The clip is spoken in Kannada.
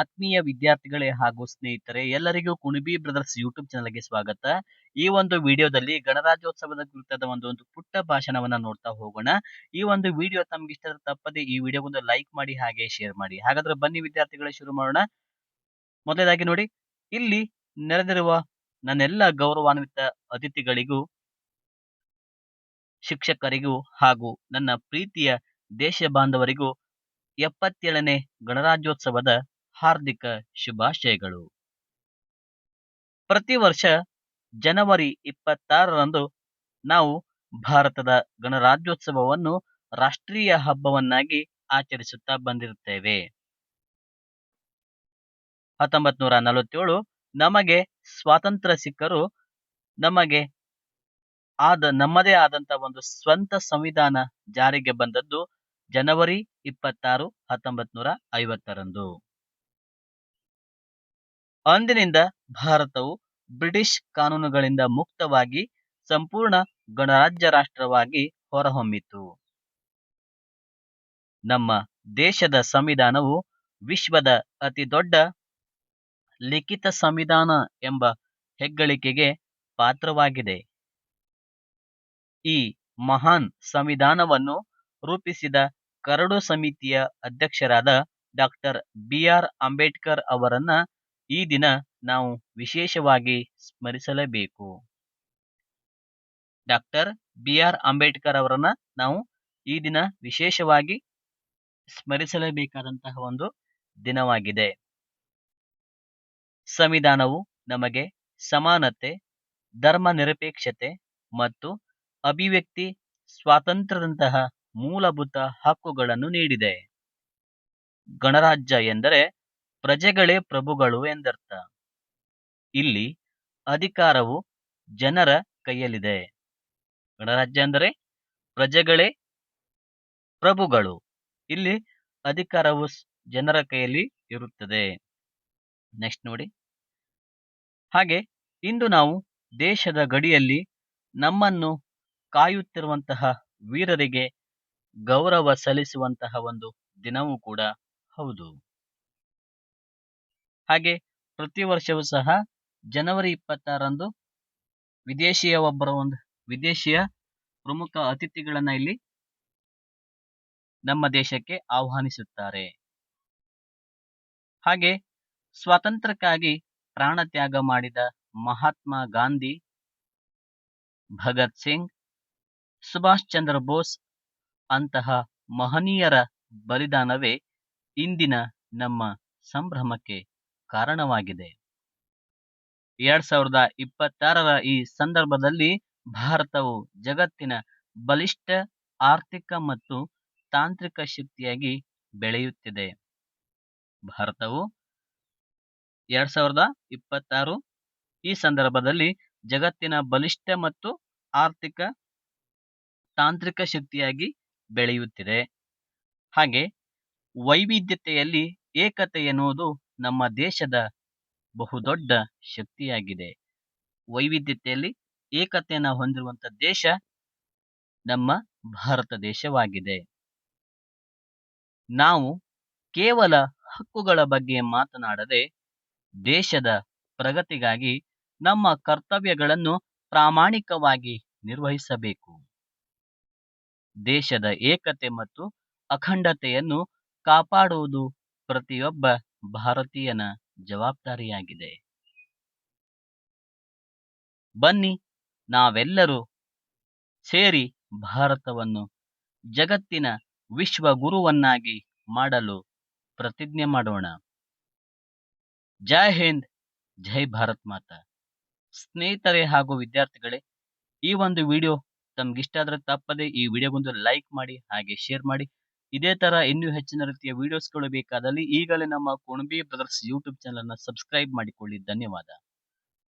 ಆತ್ಮೀಯ ವಿದ್ಯಾರ್ಥಿಗಳೇ ಹಾಗೂ ಸ್ನೇಹಿತರೆ, ಎಲ್ಲರಿಗೂ ಕುಣಿಬಿ ಬ್ರದರ್ಸ್ ಯೂಟ್ಯೂಬ್ ಚಾನಲ್ಗೆ ಸ್ವಾಗತ. ಈ ಒಂದು ವಿಡಿಯೋದಲ್ಲಿ ಗಣರಾಜ್ಯೋತ್ಸವದ ಕುರಿತಾದ ಒಂದು ಒಂದು ಪುಟ್ಟ ಭಾಷಣವನ್ನ ನೋಡ್ತಾ ಹೋಗೋಣ. ಈ ಒಂದು ವಿಡಿಯೋ ತಮ್ಗೆ ಇಷ್ಟ ತಪ್ಪದೆ ಈ ವಿಡಿಯೋಗೊಂದು ಲೈಕ್ ಮಾಡಿ, ಹಾಗೆ ಶೇರ್ ಮಾಡಿ. ಹಾಗಾದ್ರೆ ಬನ್ನಿ ವಿದ್ಯಾರ್ಥಿಗಳೇ, ಶುರು ಮಾಡೋಣ. ಮೊದಲನೇದಾಗಿ ನೋಡಿ, ಇಲ್ಲಿ ನೆರೆದಿರುವ ನನ್ನೆಲ್ಲ ಗೌರವಾನ್ವಿತ ಅತಿಥಿಗಳಿಗೂ, ಶಿಕ್ಷಕರಿಗೂ ಹಾಗೂ ನನ್ನ ಪ್ರೀತಿಯ ದೇಶ ಬಾಂಧವರಿಗೂ ಎಪ್ಪತ್ತೇಳನೇ ಗಣರಾಜ್ಯೋತ್ಸವದ ಹಾರ್ದಿಕ ಶುಭಾಶಯಗಳು. ಪ್ರತಿ ವರ್ಷ ಜನವರಿ ಇಪ್ಪತ್ತಾರರಂದು ನಾವು ಭಾರತದ ಗಣರಾಜ್ಯೋತ್ಸವವನ್ನು ರಾಷ್ಟ್ರೀಯ ಹಬ್ಬವನ್ನಾಗಿ ಆಚರಿಸುತ್ತಾ ಬಂದಿರುತ್ತೇವೆ. ಹತ್ತೊಂಬತ್ ನೂರ ನಲವತ್ತೇಳು ನಮಗೆ ಸ್ವಾತಂತ್ರ್ಯ ಸಿಕ್ಕರು ನಮಗೆ ಆದ, ನಮ್ಮದೇ ಆದಂತ ಒಂದು ಸ್ವಂತ ಸಂವಿಧಾನ ಜಾರಿಗೆ ಬಂದದ್ದು ಜನವರಿ ಇಪ್ಪತ್ತಾರು ಹತ್ತೊಂಬತ್ ನೂರ ಐವತ್ತರಂದು. ಅಂದಿನಿಂದ ಭಾರತವು ಬ್ರಿಟಿಷ್ ಕಾನೂನುಗಳಿಂದ ಮುಕ್ತವಾಗಿ ಸಂಪೂರ್ಣ ಗಣರಾಜ್ಯ ರಾಷ್ಟ್ರವಾಗಿ ಹೊರಹೊಮ್ಮಿತು. ನಮ್ಮ ದೇಶದ ಸಂವಿಧಾನವು ವಿಶ್ವದ ಅತಿ ದೊಡ್ಡ ಲಿಖಿತ ಸಂವಿಧಾನ ಎಂಬ ಹೆಗ್ಗಳಿಕೆಗೆ ಪಾತ್ರವಾಗಿದೆ. ಈ ಮಹಾನ್ ಸಂವಿಧಾನವನ್ನು ರೂಪಿಸಿದ ಕರಡು ಸಮಿತಿಯ ಅಧ್ಯಕ್ಷರಾದ ಡಾಕ್ಟರ್ ಬಿ ಆರ್ ಅಂಬೇಡ್ಕರ್ ಅವರನ್ನ ಈ ದಿನ ನಾವು ವಿಶೇಷವಾಗಿ ಸ್ಮರಿಸಲೇಬೇಕು. ಡಾಕ್ಟರ್ ಬಿ ಆರ್ ಅಂಬೇಡ್ಕರ್ ಅವರನ್ನ ನಾವು ಈ ದಿನ ವಿಶೇಷವಾಗಿ ಸ್ಮರಿಸಲೇಬೇಕಾದಂತಹ ಒಂದು ದಿನವಾಗಿದೆ. ಸಂವಿಧಾನವು ನಮಗೆ ಸಮಾನತೆ, ಧರ್ಮ ನಿರಪೇಕ್ಷತೆ ಮತ್ತು ಅಭಿವ್ಯಕ್ತಿ ಸ್ವಾತಂತ್ರ್ಯದಂತಹ ಮೂಲಭೂತ ಹಕ್ಕುಗಳನ್ನು ನೀಡಿದೆ. ಗಣರಾಜ್ಯ ಎಂದರೆ ಪ್ರಜೆಗಳೇ ಪ್ರಭುಗಳು ಎಂದರ್ಥ. ಇಲ್ಲಿ ಅಧಿಕಾರವು ಜನರ ಕೈಯಲ್ಲಿದೆ. ಗಣರಾಜ್ಯ ಅಂದರೆ ಪ್ರಜೆಗಳೇ ಪ್ರಭುಗಳು. ಇಲ್ಲಿ ಅಧಿಕಾರವು ಜನರ ಕೈಯಲ್ಲಿ ಇರುತ್ತದೆ. ನೆಕ್ಸ್ಟ್ ನೋಡಿ. ಹಾಗೆ ಇಂದು ನಾವು ದೇಶದ ಗಡಿಯಲ್ಲಿ ನಮ್ಮನ್ನು ಕಾಯುತ್ತಿರುವಂತಹ ವೀರರಿಗೆ ಗೌರವ ಸಲ್ಲಿಸುವಂತಹ ಒಂದು ದಿನವೂ ಕೂಡ ಹೌದು. ಹಾಗೆ ಪ್ರತಿ ವರ್ಷವೂ ಸಹ ಜನವರಿ ಇಪ್ಪತ್ತಾರರಂದು ವಿದೇಶಿಯ ಒಬ್ಬರ ಒಂದು ವಿದೇಶಿಯ ಪ್ರಮುಖ ಅತಿಥಿಗಳನ್ನ ಇಲ್ಲಿ ನಮ್ಮ ದೇಶಕ್ಕೆ ಆಹ್ವಾನಿಸುತ್ತಾರೆ. ಹಾಗೆ ಸ್ವಾತಂತ್ರ್ಯಕ್ಕಾಗಿ ಪ್ರಾಣ ತ್ಯಾಗ ಮಾಡಿದ ಮಹಾತ್ಮ ಗಾಂಧಿ, ಭಗತ್ ಸಿಂಗ್, ಸುಭಾಷ್ ಚಂದ್ರ ಬೋಸ್ ಅಂತಹ ಮಹನೀಯರ ಬಲಿದಾನವೇ ಇಂದಿನ ನಮ್ಮ ಸಂಭ್ರಮಕ್ಕೆ ಕಾರಣವಾಗಿದೆ. ಎರಡ್ ಸಾವಿರದ ಇಪ್ಪತ್ತಾರರ ಈ ಸಂದರ್ಭದಲ್ಲಿ ಭಾರತವು ಜಗತ್ತಿನ ಬಲಿಷ್ಠ ಆರ್ಥಿಕ ಮತ್ತು ತಾಂತ್ರಿಕ ಶಕ್ತಿಯಾಗಿ ಬೆಳೆಯುತ್ತಿದೆ. ಭಾರತವು ಎರಡ್ ಸಾವಿರದ ಇಪ್ಪತ್ತಾರು ಈ ಸಂದರ್ಭದಲ್ಲಿ ಜಗತ್ತಿನ ಬಲಿಷ್ಠ ಮತ್ತು ಆರ್ಥಿಕ ತಾಂತ್ರಿಕ ಶಕ್ತಿಯಾಗಿ ಬೆಳೆಯುತ್ತಿದೆ. ಹಾಗೆ ವೈವಿಧ್ಯತೆಯಲ್ಲಿ ಏಕತೆ ಎನ್ನುವುದು ನಮ್ಮ ದೇಶದ ಬಹುದೊಡ್ಡ ಶಕ್ತಿಯಾಗಿದೆ. ವೈವಿಧ್ಯತೆಯಲ್ಲಿ ಏಕತೆಯನ್ನು ಹೊಂದಿರುವಂತ ದೇಶ ನಮ್ಮ ಭಾರತ ದೇಶವಾಗಿದೆ. ನಾವು ಕೇವಲ ಹಕ್ಕುಗಳ ಬಗ್ಗೆ ಮಾತನಾಡದೆ ದೇಶದ ಪ್ರಗತಿಗಾಗಿ ನಮ್ಮ ಕರ್ತವ್ಯಗಳನ್ನು ಪ್ರಾಮಾಣಿಕವಾಗಿ ನಿರ್ವಹಿಸಬೇಕು. ದೇಶದ ಏಕತೆ ಮತ್ತು ಅಖಂಡತೆಯನ್ನು ಕಾಪಾಡುವುದು ಪ್ರತಿಯೊಬ್ಬ ಭಾರತೀಯನ ಜವಾಬ್ದಾರಿಯಾಗಿದೆ. ಬನ್ನಿ, ನಾವೆಲ್ಲರೂ ಸೇರಿ ಭಾರತವನ್ನು ಜಗತ್ತಿನ ವಿಶ್ವಗುರುವನ್ನಾಗಿ ಮಾಡಲು ಪ್ರತಿಜ್ಞೆ ಮಾಡೋಣ. ಜೈ ಹಿಂದ್, ಜೈ ಭಾರತ್ ಮಾತಾ. ಸ್ನೇಹಿತರೆ ಹಾಗೂ ವಿದ್ಯಾರ್ಥಿಗಳೇ, ಈ ಒಂದು ವಿಡಿಯೋ ತಮ್ಗಿಷ್ಟ ಆದರೆ ತಪ್ಪದೆ ಈ ವಿಡಿಯೋಗೊಂದು ಲೈಕ್ ಮಾಡಿ, ಹಾಗೆ ಶೇರ್ ಮಾಡಿ ಇದೇ ತರ ಇನ್ನೂ ಹೆಚ್ಚಿನ ರೀತಿಯ ವಿಡಿಯೋಸ್ಗಳು ಬೇಕಾದಲ್ಲಿ ಈಗಲೇ ನಮ್ಮ ಕುಣಬಿ ಬ್ರದರ್ಸ್ ಯೂಟ್ಯೂಬ್ ಚಾನೆಲ್ ಅನ್ನು ಸಬ್ಸ್ಕ್ರೈಬ್ ಮಾಡಿಕೊಳ್ಳಿ. ಧನ್ಯವಾದ.